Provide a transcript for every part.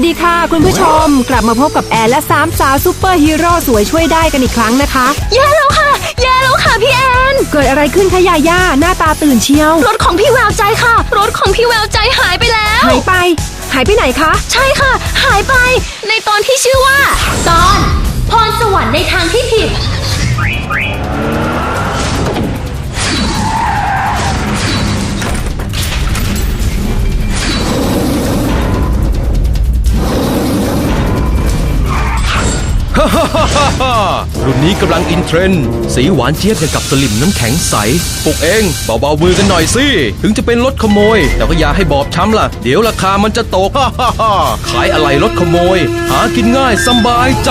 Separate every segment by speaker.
Speaker 1: วัสดีค่ะ คุณผู้ชม กลับมาพบกับแอนและสามสาวซูเปอร์ฮีโร่สวยช่วยได้กันอีกครั้งนะคะ
Speaker 2: แย่แล้วค่ะ แย่แล้วค่ะพี่แอน
Speaker 1: เกิดอะไรขึ้นคะยาย่าหน้าตาตื่นเชียว
Speaker 2: รถของพี่แววใจค่ะ รถของพี่แววใจหายไปแล้ว
Speaker 1: หายไป หายไปไหนคะ
Speaker 2: ใช่ค่ะ หายไป ในตอนที่ชื่อว่า ตอนพรสวรรค์ในทางที่ผิด
Speaker 3: รุ่นนี้กำลังอินเทรนด์สีหวานเจี๊ยบอย่างกับสลิมน้ำแข็งใสปลุกเองเบาๆมือกันหน่อยสิ ถึงจะเป็นรถขโมย แต่ก็อย่าให้บอบช้ำล่ะ เดี๋ยวราคามันจะตกขายอะไรรถขโมย หากินง่ายสบายใจ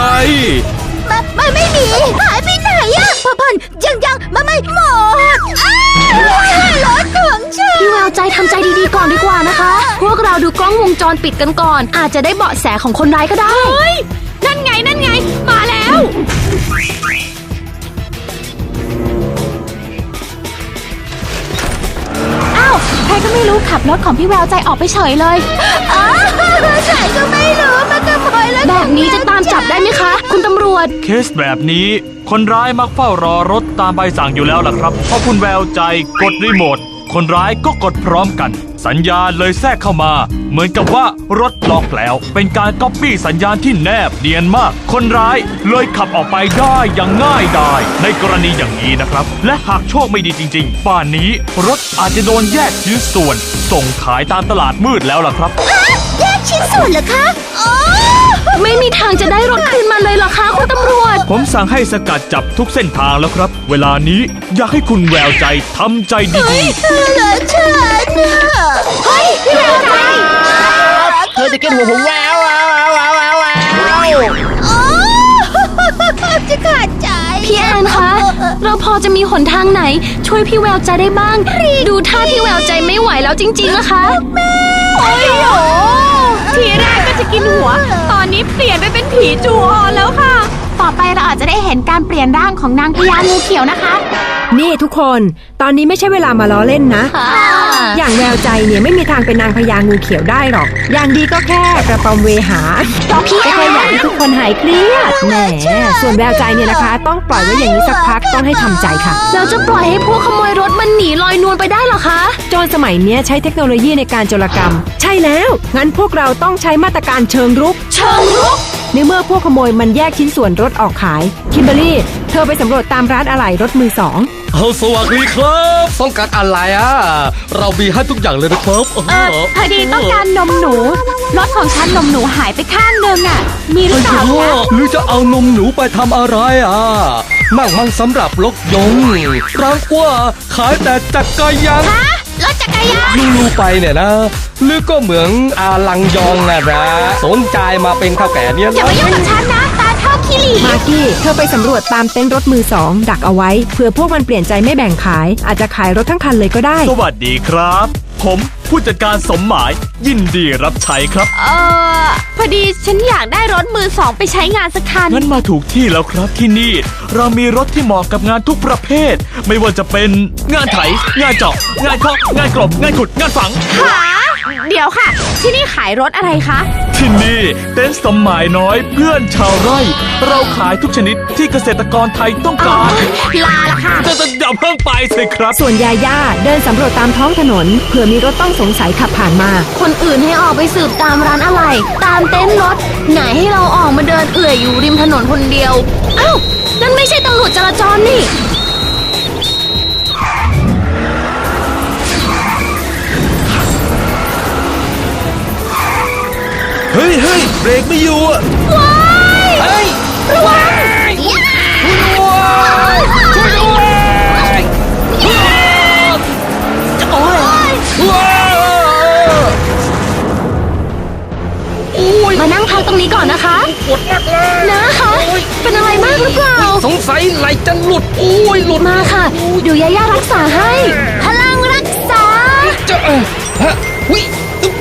Speaker 4: มันมันไม่มีหายไปไหนอะพ่อพันยังยังมันไม่หมดอ้าวรถของฉัน
Speaker 2: พี่แววใจทำใจดีๆก่อนดีกว่านะคะ พวกเราดูกล้องวงจรปิดกันก่อน อาจจะได้เบาะแสของคนร้ายก็ได้ เฮ้ย นั่นไงนั่นไง มาแล้ว อ้าว ใครก็ไม่รู้ขับรถของพี่แววใจออกไปเฉยเลย
Speaker 4: อ้าวใครก็ไม่รู้มันขโมยรถ
Speaker 2: แบบนี้จะตามจับได้ไหมคะ คุณตำรวจ
Speaker 5: เคสแบบนี้ คนร้ายมักเฝ้ารอรถตามใบสั่งอยู่แล้วล่ะครับพอคุณแววใจกดรีโมท คนร้ายก็กดพร้อมกัน สัญญาณเลยแทรกเข้ามา เหมือนกับว่ารถล็อกแล้ว เป็นการก๊อปปี้สัญญาณที่แนบเนียนมาก คนร้ายเลยขับออกไปได้อย่างง่ายดายในกรณีอย่างนี้นะครับ และหากโชคไม่ดีจริง ๆ ป่านนี้รถอาจจะโดนแยกชิ้นส่วน ส่งขายตามตลาดมืดแล้วล่ะครับ
Speaker 4: แยกชิ้นส่วนเหรอคะโอ้
Speaker 2: ไม่มีทางจะได้รถคืนมาเลยเหรอคะ คุณตำรวจ
Speaker 5: ผมสั่งให้สกัดจับทุกเส้นทางแล้วครับ เวลานี้อยากให้คุณแววใจทำใจดีๆ
Speaker 4: เหลือฉันน่ะเฮ้ยพี่แววใจ
Speaker 6: เธอจะกินหัวผมแววแววแววแววแวว
Speaker 4: โอ้จะขาดใจ
Speaker 2: พี่แอนคะเราพอจะมีหนทางไหน ช่วยพี่แววใจได้บ้าง ดูท่าพี่แววใจไม่ไหวแล้วจริงๆนะคะโอ้ยโหทีแรกก็จะกินหัวตอ นนี้เปลี่ยนไปเป็นผีจูออนแล้วค่ะ
Speaker 7: ต่อไปเราอาจจะได้เห็นการเปลี่ยนร่างของนางพญางูเขียวนะคะ
Speaker 1: นี่ทุกคน ตอนนี้ไม่ใช่เวลามาล้อเล่นนะ อย่างแววใจเนี่ยไม่มีทางเป็นนางพญางูเขียวได้หรอก อย่างดีก็แค่กระปอมเวหาไม่ใช่อยากให้ทุกคนหายเครียดแหมส่วนแววใจเนี่ยนะคะ ต้องปล่อยไว้อย่างนี้สักพักต้องให้ทำใจค่ะ
Speaker 2: เราจะปล่อยให้พวกขโมยรถมันหนีลอยนวลไปได้เหรอคะ
Speaker 1: โจรสมัยเนี้ยใช้เทคโนโลยีในการโจรกรรม ใช่แล้ว งั้นพวกเราต้องใช้มาตรการเชิงรุก
Speaker 2: เชิงรุก
Speaker 1: ในเมื่อพวกขโมยมันแยกชิ้นส่วนรถออกขาย คิมเบอรี่ เธอไปสำรวจตามร้านอะไหล่รถมือสอง
Speaker 3: เอาสวัสดีครับต้องการอะไรอะ เรามีให้ทุกอย่างเลยนะครับ
Speaker 7: เออพอดีต้องการนมหนูรถของฉันนมหนูหายไปข้างหนึงอะ มีหรือเปล่าคะ
Speaker 3: หรือจะเอานมหนูไปทำอะไรอะมั่งมั่งสำหรับลกยงร้างกว่าขายแต่จักรยาน
Speaker 4: รถจักรยาน
Speaker 3: ลูลูไปเนี่ยนะหรือก็เหมือนอาลังยองนะนะสนใจมาเป็นข้าวแก่เนี่ย
Speaker 4: อย่ามายุ่งกับฉันนะตาเท่าขี้หลี
Speaker 1: มากกี้เธอไปสำรวจตามเต็นท์รถมือสองดักเอาไว้เผื่อพวกมันเปลี่ยนใจไม่แบ่งขาย อาจจะขายรถทั้งคันเลยก็ได้
Speaker 5: สวัสดีครับ ผมผู้จัดการสมหมายยินดีรับใช้ครับ
Speaker 7: เออพอดีฉันอยากได้รถมือสองไปใช้งานสักคัน
Speaker 5: งั้นมาถูกที่แล้วครับที่นี่ เรามีรถที่เหมาะกับงานทุกประเภท ไม่ว่าจะเป็นงานไถ งานเจาะงานเคาะงานกลบ งานขุด งานฝัง
Speaker 7: หา เดี๋ยวค่ะ ที่นี่ขายรถอะไรคะ
Speaker 5: ที่นี่เต็นท์สมหมายน้อยเพื่อนชาวไร่ เราขายทุกชนิดที่เกษตรกรไทยต้องการ
Speaker 7: ลาละค่ะ
Speaker 5: จะจะอย่าเพิ่งไปสิครับ
Speaker 1: ส่วนยาย่าเดินสำรวจตามท้องถนนเผื่อมีรถต้องสงสัยขับผ่านมา
Speaker 2: คนอื่นให้ออกไปสืบตามร้านอะไร ตามเต็นท์รถ ไหนให้เราออกมาเดินเอื่อยอยู่ริมถนนคนเดียว เอ้า นั่นไม่ใช่ตำรวจจราจรนี่
Speaker 3: เฮ้ยเฮ้ยเบรกไม่อยู่อะเฮ้ยระวังช่วยด้วยช่วยด้วยโอ้ยว้าว
Speaker 2: มานั่งพักตรงนี้ก่อนนะคะ
Speaker 3: ปวดมากเลย
Speaker 2: นะคะเป็นอะไรมากหรือเปล่า
Speaker 3: สงสัยไหลจะหลุดโอ้ยหลุด
Speaker 2: มาค่ะเดี๋ยวยาย่ารักษาให้
Speaker 4: พลังรักษา
Speaker 3: จะเออฮะวิ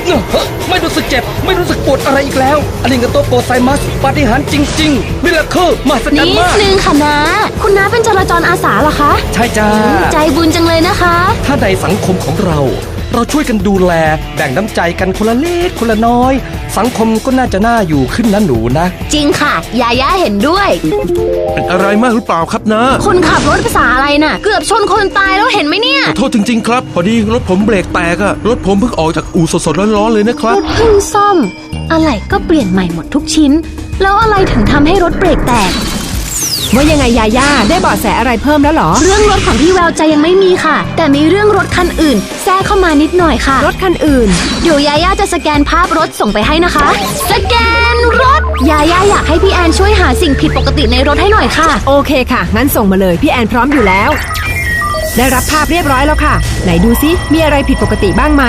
Speaker 3: อึ๊บเนอะเฮ้ยไม่รู้สึกเจ็บ ไม่รู้สึกปวดอะไรอีกแล้วอันนี้ก็ตัวโปรไซมัสปาฏิหาริย์จริงๆมิราเคิลมหัศจรร
Speaker 2: นิ
Speaker 3: ย์
Speaker 2: ด
Speaker 3: มาก
Speaker 2: นึงค่ะนะ คุณน้าเป็นจราจรอาสาเหรอคะ
Speaker 3: ใช่จ้า
Speaker 2: ใจบุญจังเลยนะคะ
Speaker 3: ถ้าในสังคมของเรา เราช่วยกันดูแล แบ่งน้ำใจกันคนละเล็กคนละน้อย
Speaker 6: สังคมก็น่าจะน่าอยู่ขึ้นนะหนูนะ
Speaker 2: จริงค่ะ ยาย่าเห็นด้วย
Speaker 3: เป็นอะไรมากหรือเปล่าครับนะ
Speaker 2: คนขับรถภาษาอะไรน่ะ เกือบชนคนตายแล้วเห็นไหมเนี่ย
Speaker 3: ขอโทษจริง ๆ ครับ พอดีรถผมเบรกแตกอะรถผมเพิ่งออกจากอู่สดๆร้อนๆเลยนะครับ
Speaker 2: รถเพิ่งซ่อม อะไรก็เปลี่ยนใหม่หมดทุกชิ้น แล้วอะไรถึงทำให้รถเบรกแตก
Speaker 1: ว่ายังไงยาย่าได้เบาะแสอะไรเพิ่มแล้วเหรอ
Speaker 2: เรื่องรถของพี่แววใจยังไม่มีค่ะ แต่มีเรื่องรถคันอื่น แทรกเข้ามานิดหน่อยค่ะ
Speaker 1: รถคันอื่น
Speaker 2: เดี๋ยวยาย่าจะสแกนภาพรถส่งไปให้นะคะ สแกนรถ ยาย่าอยากให้พี่แอนช่วยหาสิ่งผิดปกติในรถให้หน่อยค่ะ
Speaker 1: โอเคค่ะ งั้นส่งมาเลยพี่แอนพร้อมอยู่แล้ว ได้รับภาพเรียบร้อยแล้วค่ะ ไหนดูซิมีอะไรผิดปกติบ้างไหม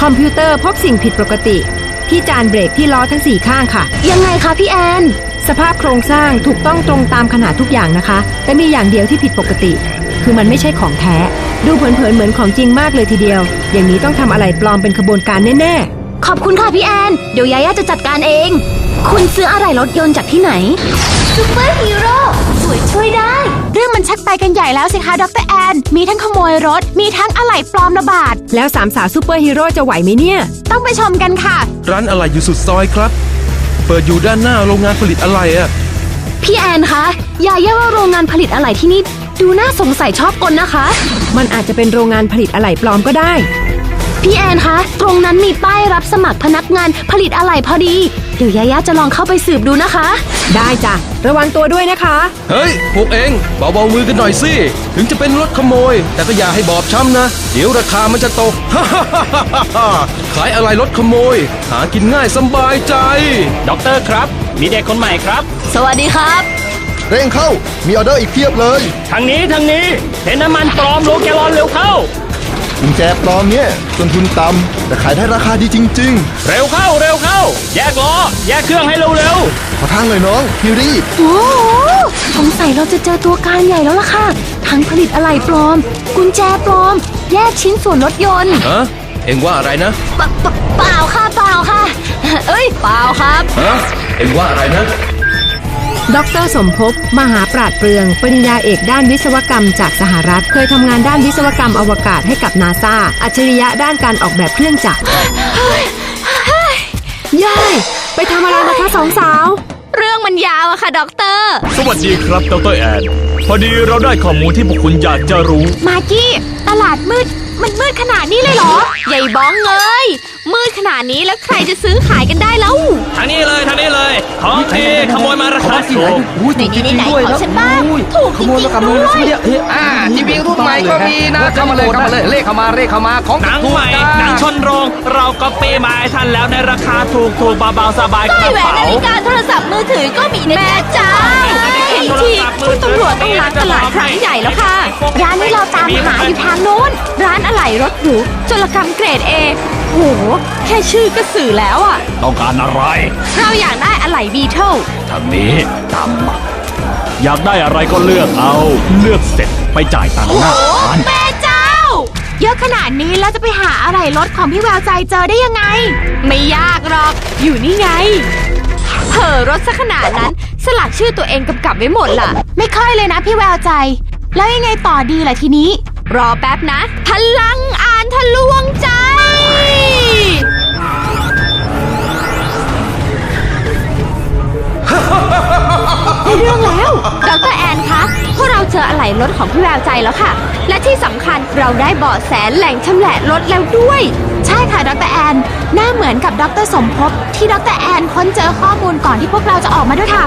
Speaker 1: คอมพิวเตอร์พบสิ่งผิดปกติ ที่จานเบรกที่ล้อทั้งสี่ข้างค่ะ
Speaker 2: ยังไงคะพี่แอน
Speaker 1: สภาพโครงสร้างถูกต้องตรงตามขนาดทุกอย่างนะคะ แต่มีอย่างเดียวที่ผิดปกติ คือมันไม่ใช่ของแท้ ดูเผินๆเหมือนของจริงมากเลยทีเดียว อย่างนี้ต้องทำอะไรปลอมเป็นขบวนการแน่
Speaker 2: ขอบคุณค่ะพี่แอน เดี๋ยวยาย่าจะจัดการเอง คุณซื้ออะไรรถยนต์จากที่ไหนซูเปอร์ฮีโร่สวยช่วยได้
Speaker 7: เรื่องมันชักไปกันใหญ่แล้วสิคะดรแอน มีทั้งขโมยรถ มีทั้งอะไหล่ปลอมระบาด
Speaker 1: ๆแล้วสามสาวซูเปอร์ฮีโร่จะไหวไหมเนี่ย
Speaker 7: ต้องไปชมกันค่ะ
Speaker 3: ร้านอะไรอยู่สุดซอยครับ เปิดอยู่ด้านหน้าโรงงานผลิตอะไรอะ
Speaker 2: พี่แอนคะยาย่าว่าโรงงานผลิตอะไรที่นี่ดูน่าสงสัยชอบกลนะคะ
Speaker 1: มันอาจจะเป็นโรงงานผลิตอะไหล่ปลอมก็ได้
Speaker 2: พี่แอนคะ ตรงนั้นมีป้ายรับสมัครพนักงานผลิตอะไหล่พอดี เดี๋ยวยาย่าจะลองเข้าไปสืบดูนะคะ
Speaker 1: ได้จ้ะ ระวังตัวด้วยนะคะ
Speaker 3: เฮ้ย พวกเองเบาๆมือกันหน่อยสิ ถึงจะเป็นรถขโมย แต่ก็อย่าให้บอบช้ำนะ เดี๋ยวราคามันจะตก ขายอะไรรถขโมย หากินง่ายสบายใจ
Speaker 6: ด็อกเตอร์ครับ มีเด็กคนใหม่ครับ
Speaker 2: สวัสดีครับ
Speaker 8: เร่งเข้า มีออเดอร์อีกเพียบเลย
Speaker 6: ทางนี้ทางนี้ เห็นน้ำมันปลอมโลแกลลอนเร็วเข้า
Speaker 8: กุญแจปลอมเนี่ยต้นทุนต่ำแต่ขายได้ราคาดีจริง
Speaker 6: เร็วเข้าเร็วเข้า แยกล้อ แยกเครื่องให้เร็วเร็ว
Speaker 8: ๆ ขอทางหน่อยน้องพี่รีบ
Speaker 2: โอ้โหสงสัยเราจะเจอตัวการใหญ่แล้วล่ะค่ะ ทั้งผลิตอะไหล่ปลอม กุญแจปลอม แยกชิ้นส่วนรถยนต์
Speaker 3: ฮะเองว่าอะไรนะ
Speaker 2: เปเปเปล่าค่ะเปล่าค่ะ เอ้ยเปล่าครับ
Speaker 3: ฮะเองว่าอะไรนะ
Speaker 1: ดรสมภพ มหาปราดเปรือง ปริญญาเอกด้านวิศวกรรมจากสหรัฐ เคยทำงานด้านวิศวกรรมอวกาศให้กับนาซาอัจฉริยะด้านการออกแบบเครื่องจักรยายไปทำอะไรนะคะสองสาว
Speaker 2: เรื่องมันยาวอะค่ะด็อกเตอร์
Speaker 5: สวัสดีครับดรแอน พอดีเราได้ข้อมูลที่พวกคุณอยากจะรู้
Speaker 7: มากกี้ ตลาดมืด มันมืดขนาดนี้เลยเหรอ
Speaker 2: ใหญ่บ้องเอ้ย มืดขนาดนี้แล้วใครจะซื้อขายกันได้แล้ว
Speaker 5: ทางนี้เลยทางนี้เลยของดีขโมยมาราคาถูก
Speaker 8: อุ้ยถูกจริงๆด้วย
Speaker 2: ไหนๆข
Speaker 8: แล้
Speaker 2: อ
Speaker 8: ว
Speaker 2: ฉันบ้าง
Speaker 8: อุ้ย
Speaker 2: ถูก
Speaker 8: ขโมย
Speaker 2: จริ
Speaker 8: มาง
Speaker 2: ๆ
Speaker 8: กับมือ
Speaker 2: ด้วย
Speaker 8: ซื้อเนี่ยเฮ้ย
Speaker 6: อ่าทีวีรุ่นใหม่ก็มีนะเข้ามาเลยเข้ามาเลยเลขเข้ามาเลขเข้ามาของ
Speaker 5: หนัง
Speaker 6: ถูก
Speaker 5: ใหม่
Speaker 6: จ้า
Speaker 5: หนังชนโรง เราก็เปย์มาให้ท่านแล้วในราคาถูกถูกเบาๆสบายกระ
Speaker 2: แหวน
Speaker 5: เป๋า
Speaker 2: นาฬิกาโทรศัพท์มือถือก็มีนะแม่จ้าทีคุณตำรวจต้องล้างตลาดครั้งใหญ่แล้วค่ะ
Speaker 7: ร้านที่เราตามหาอยู่ทางโน้นร้านอะไหล่รถหรูจลกรรมเกรด A โหแค่ชื่อก็สื่อแล้วอะ
Speaker 5: ต้องการอะไร
Speaker 7: เราอยากได้อะไหล่บีเทิล
Speaker 5: ทางนี้ตามมาอยากได้อะไรก็เลือกเอา เลือกเสร็จไปจ่ายตังค์หน้าร้าน
Speaker 7: แม่เจ้า เยอะขนาดนี้แล้วจะไปหาอะไหล่รถของพี่แววใจเจอได้ยังไง ไม่ยากหรอก อยู่นี่ไงเผลอรถซะขนาดนั้น สลักชื่อตัวเองกำกับไว้หมดล่ะ ไม่ค่อยเลยนะพี่แววใจ แล้วยังไงต่อดีล่ะทีนี้ รอแป๊บนะ พลังอ่านทะลวงใจ กเราเจออะไหล่รถของพี่แววใจแล้วค่ะ และที่สำคัญเราได้เบาะแสแหล่งชำแหละรถแล้วด้วย ใช่ค่ะดรแอน หน้าเหมือนกับดรสมภพที่ดรแอนค้นเจอข้อมูลก่อนที่พวกเราจะออกมาด้วยค่ะ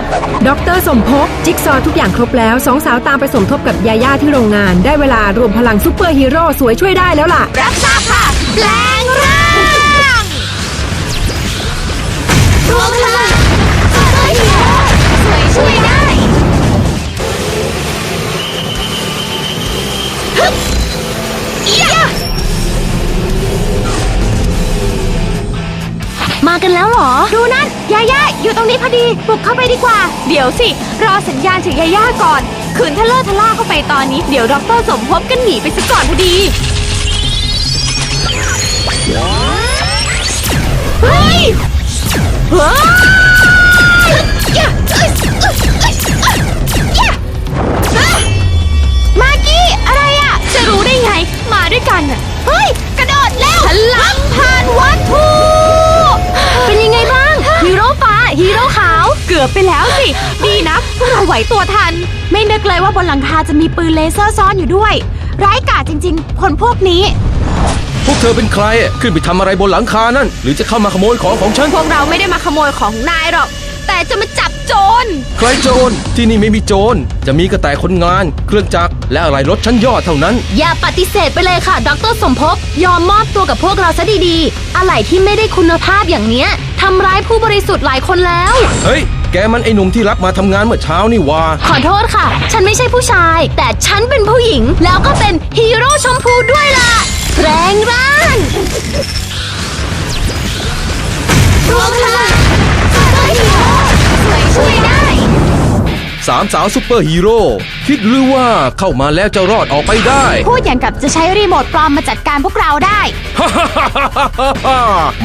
Speaker 1: ดรสมภพจิ๊กซอว์ทุกอย่างครบแล้วสองสาวตามไปสมทบกับยาย่าที่โรงงาน ได้เวลารวมพลังซูเปอร์ฮีโร่สวยช่วยได้แล้วล่ะ
Speaker 7: รับทราบค่ะ แปลงร่างรวม อยู่ตรงนี้พอดีบุกเข้าไปดีกว่า เดี๋ยวสิ รอสัญญาณจากยาย่าก่อนขืนทะเลอร์ทะล่าเข้าไปตอนนี้เดี๋ยวดรสมภพกันหนีไปซะก่อนพอดีเฮ้ยเฮ้ย แล้วสิ ดีนะพวกเราไหวตัวทัน ไม่นึกเลยว่าบนหลังคาจะมีปืนเลเซอร์ซ่อนอยู่ด้วย ร้ายกาจจริงๆคนพวกนี้
Speaker 3: พวกเธอเป็นใครอะขึ้นไปทำอะไรบนหลังคานั่น หรือจะเข้ามาขโมยของของฉัน
Speaker 2: พวกเราไม่ได้มาขโมยของนายหรอก แต่จะมาจับโจร
Speaker 3: ใครโจรที่นี่ไม่มีโจรจะมีก็แต่คนงาน เครื่องจักรและอะไรรถชั้นยอดเท่านั้น
Speaker 2: อย่าปฏิเสธไปเลยค่ะ ดรสมภพ ยอมมอบตัวกับพวกเราซะดีๆ อะไรที่ไม่ได้คุณภาพอย่างเนี้ยทำร้ายผู้บริสุทธิ์หลายคนแล้ว
Speaker 3: เฮ้ย แกมันไอ้หนุ่มที่รับมาทำงานเมื่อเช้านี่หว่า
Speaker 2: ขอโทษค่ะ ฉันไม่ใช่ผู้ชาย แต่ฉันเป็นผู้หญิง แล้วก็เป็นฮีโร่ชมพูด้วยล่ะ แรงร่างรวมพลังซูเปอร์ฮีโร่สวยช่วยได้
Speaker 3: สามสาวซุปเปอร์ฮีโร่คิดหรือว่าเข้ามาแล้วจะรอดออกไปได้
Speaker 7: พูดอย่างกับจะใช้รีโมทปลอมมาจัดการพวกเราได้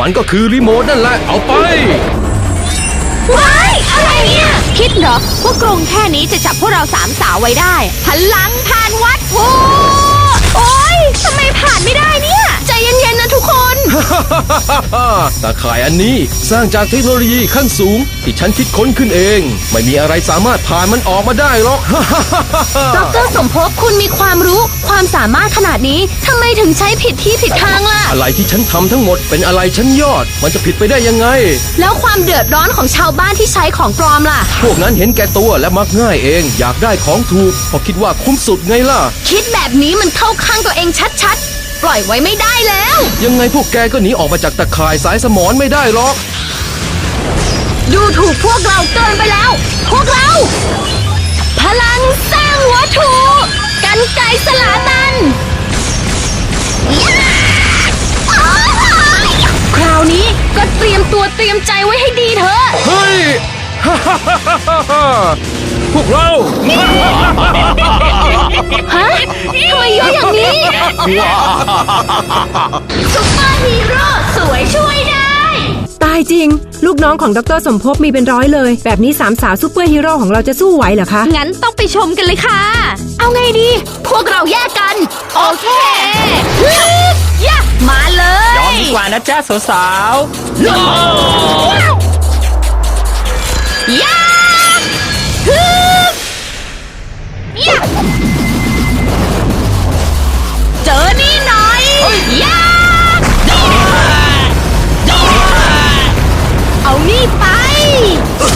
Speaker 3: มันก็คือรีโมทนั่นแหละเอาไป
Speaker 7: ว้ายอะไรเนี่ย คิดเหรอว่ากรงแค่นี้จะจับพวกเราสามสาวไว้ได้ พลังผ่านวัดพูโอ๊ยทำไมผ่านไม่ได้เนี่ย
Speaker 2: ใจเย็นๆนะทุกคน
Speaker 3: ตาข่ายอันนี้สร้างจากเทคโนโลยีขั้นสูง ที่ฉันคิดค้นขึ้นเอง ไม่มีอะไรสามารถผ่านมันออกมาได้หรอก
Speaker 2: ดรสมภพคุณมีความรู้ ความสามารถขนาดนี้ทำไมถึงใช้ผิดที่ผิดทางล่ะ
Speaker 3: อะไรที่ฉันทำทั้งหมดเป็นอะไรชั้นยอด มันจะผิดไปได้ยังไง
Speaker 2: แล้วความเดือดร้อนของชาวบ้านที่ใช้ของปลอมล่ะ
Speaker 3: พวกนั้นเห็นแก่ตัวและมักง่ายเอง อยากได้ของถูกเพราะคิดว่าคุ้มสุดไงล่ะ
Speaker 2: คิดแบบนี้มันเข้าข้างตัวเองชัดๆ ปล่อยไว้ไม่ได้แล้ว
Speaker 3: ยังไงพวกแกก็หนีออกมาจากตะข่ายสายสมอนไม่ได้หรอก
Speaker 2: ดูถูกพวกเราเกินไปแล้ว พวกเรา พลังสร้างวัตถุ กันไกรสลาตัน คราวนี้ก็เตรียมตัวเตรียมใจไว้ให้ดีเถอะ
Speaker 3: เฮ้ย พวกเรา
Speaker 2: ฮะทำไมเยอะอย่างนี้ ซุปเปอร์ฮีโร่สวยช่วยได้
Speaker 1: ตายจริง ลูกน้องของดรสมภพมีเป็นร้อยเลย แบบนี้สามสาวซูเปอร์ฮีโร่ของเราจะสู้ไหวเหรอคะ
Speaker 2: งั้นต้องไปชมกันเลยค่ะ เอาไงดี พวกเราแยกกัน โอเคยะมาเลย
Speaker 6: ยอมดีกว่านะจ๊ะสาว
Speaker 2: ยะฮึบยะ เจอนี่หน่อยยะเอานี่ไป
Speaker 5: ปื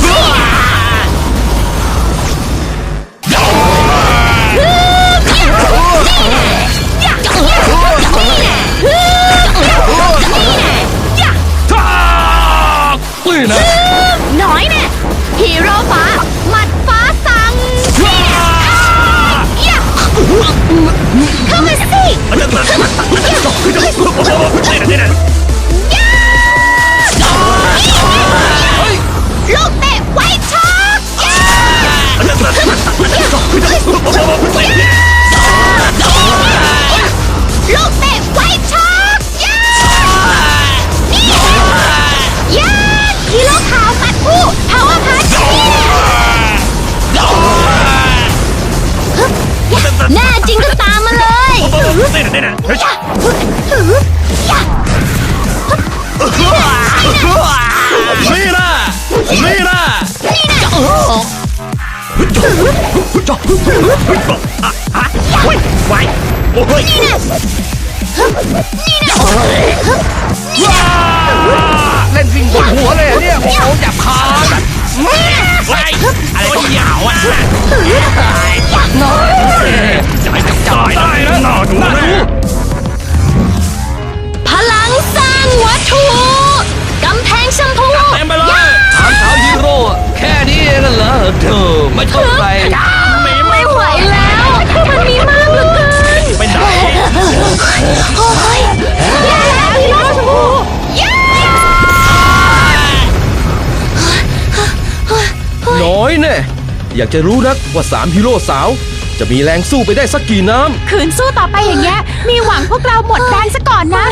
Speaker 2: โอ้ยเอยา
Speaker 5: กจะ
Speaker 2: รู้
Speaker 5: นั
Speaker 2: กว่า
Speaker 3: สามฮีโร่สาว จะมีแรงสู้ไปได้สักกี่น้
Speaker 7: ขืนสู้ต่อไปอย่างเงี้ย มีหวังพวกเราหมดแรงซะก่อนนะ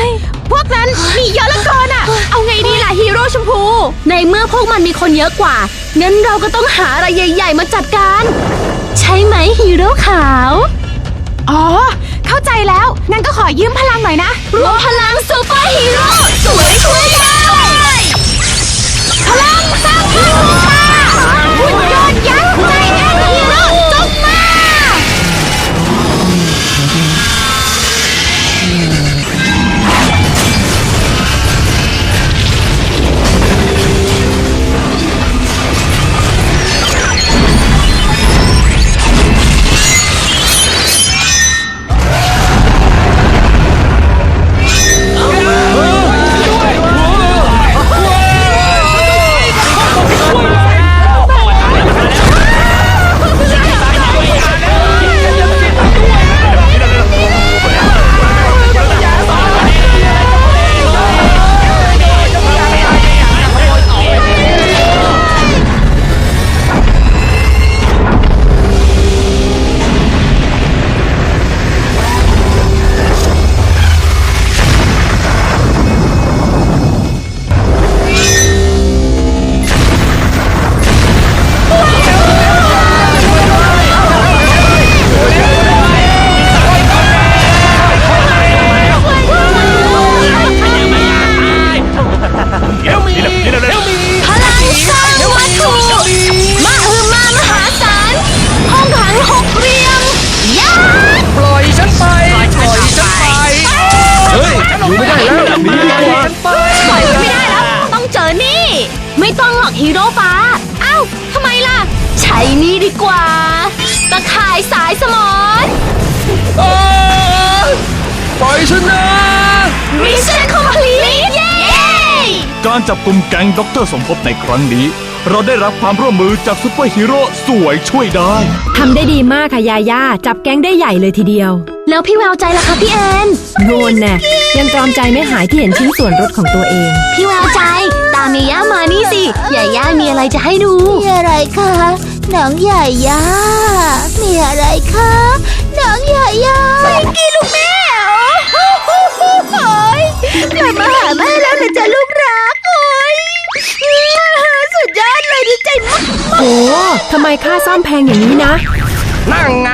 Speaker 7: พวกนั้นมีเยอะเหลือเกินอะ เอาไงดีล่ะฮีโร่ชมพู
Speaker 2: ในเมื่อพวกมันมีคนเยอะกว่า งั้นเราก็ต้องหาอะไรใหญ่ ๆ มาจัดการ ใช่ไหมฮีโร่ขาว
Speaker 7: อ๋อ เข้าใจแล้ว งั้นก็ขอยืมพลังหน่อยนะ
Speaker 2: รวมพลังซูเปอร์ฮีโร่สวยช่วยได้
Speaker 7: พลังสร้างพลัง
Speaker 3: กา
Speaker 2: ร
Speaker 5: จับกลุ่มแก๊งด็อกเตอร์สมภพในครั้งนี้ เราได้รับความร่วมมือจากซุปเปอร์ฮีโร่สวยช่วยได้
Speaker 1: ทำได้ดีมากค่ะยาย่าจับแก๊งได้ใหญ่เลยทีเดียว
Speaker 2: แล้วพี่แววใจล่ะคะพี่แอน
Speaker 1: โนนน่ะยังตรอมใจไม่หายที่เห็นชิ้นส่วนรถของตัวเอง
Speaker 2: พี่แววใจ ตามเมย่ามานี่สิใหญ่ย่ามีอะไรจะให้ดู
Speaker 4: มีอะไรคะน้องใหญ่ย่ามีอะไรคะน้องใหญ่ย่าไม่กินลูกแม่โอ้โหกลับมาหาแม่แล้วนะจ๊ะลูกรัก ใจมาก
Speaker 1: โอ้ทำไมค่าซ่อมแพงอย่างนี้นะ
Speaker 6: นั่งไง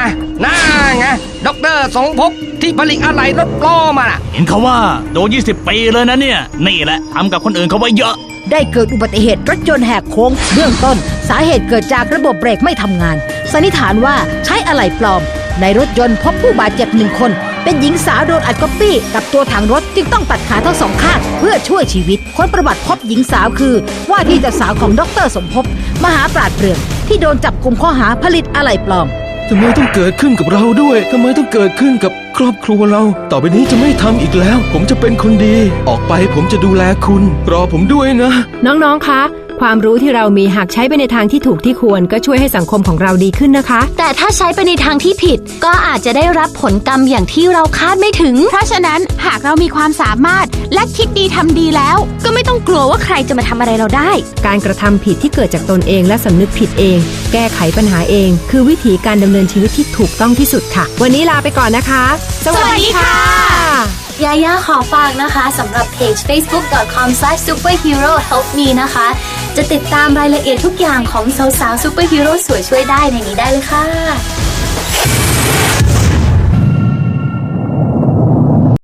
Speaker 6: นั่งไงด็อกเตอร์สงภพที่ผลิตอะไรรถปลอมอะ
Speaker 5: เห็นเขาว่าโดน 20 ปีเลยนะเนี่ย นี่แหละทำกับคนอื่นเขาไว้เยอะ
Speaker 9: ได้เกิดอุบัติเหตุรถยนต์แหกโค้งเบื้องต้น สาเหตุเกิดจากระบบเบรกไม่ทำงาน สันนิษฐานว่าใช้อะไหล่ปลอม ในรถยนต์พบผู้บาดเจ็บหนึ่งคน เป็นหญิงสาวโดนอัดก๊อปปี้กับตัวถังรถจึงต้องตัดขาทั้งสองข้างเพื่อช่วยชีวิต คนประวัติพบหญิงสาวคือ ว่าที่เจ้าสาวของดรสมภพมหาปราดเปรื่องที่โดนจับกลุ่มข้อหาผลิตอะไหล่ปลอม
Speaker 3: ทำไมต้องเกิดขึ้นกับเราด้วยทำไมต้องเกิดขึ้นกับครอบครัวเรา ต่อไปนี้จะไม่ทำอีกแล้ว ผมจะเป็นคนดี ออกไปผมจะดูแลคุณ รอผมด้วยนะ
Speaker 1: น้องๆ คะ ความรู้ที่เรามีหากใช้ไปในทางที่ถูกที่ควรก็ช่วยให้สังคมของเราดีขึ้นนะคะ
Speaker 2: แต่ถ้าใช้ไปในทางที่ผิด ก็อาจจะได้รับผลกรรมอย่างที่เราคาดไม่ถึง
Speaker 7: เพราะฉะนั้นหากเรามีความสามารถและคิดดีทำดีแล้ว
Speaker 2: ก็ไม่ต้องกลัวว่าใครจะมาทำอะไรเราได้
Speaker 1: การกระทำผิดที่เกิดจากตนเองและสำนึกผิดเอง แก้ไขปัญหาเอง คือวิธีการดำเนินชีวิตที่ถูกต้องที่สุดค่ะ วันนี้ลาไปก่อนนะคะ สวัสดีค่ะ
Speaker 2: ยาย่าขอฝากนะคะสำหรับเพจ facebook.com/superherohelpme นะคะ จะติดตามรายละเอียดทุกอย่างของสาวๆซูเปอร์ฮีโร่สวยช่วยได้ในนี้ได้เลยค่ะ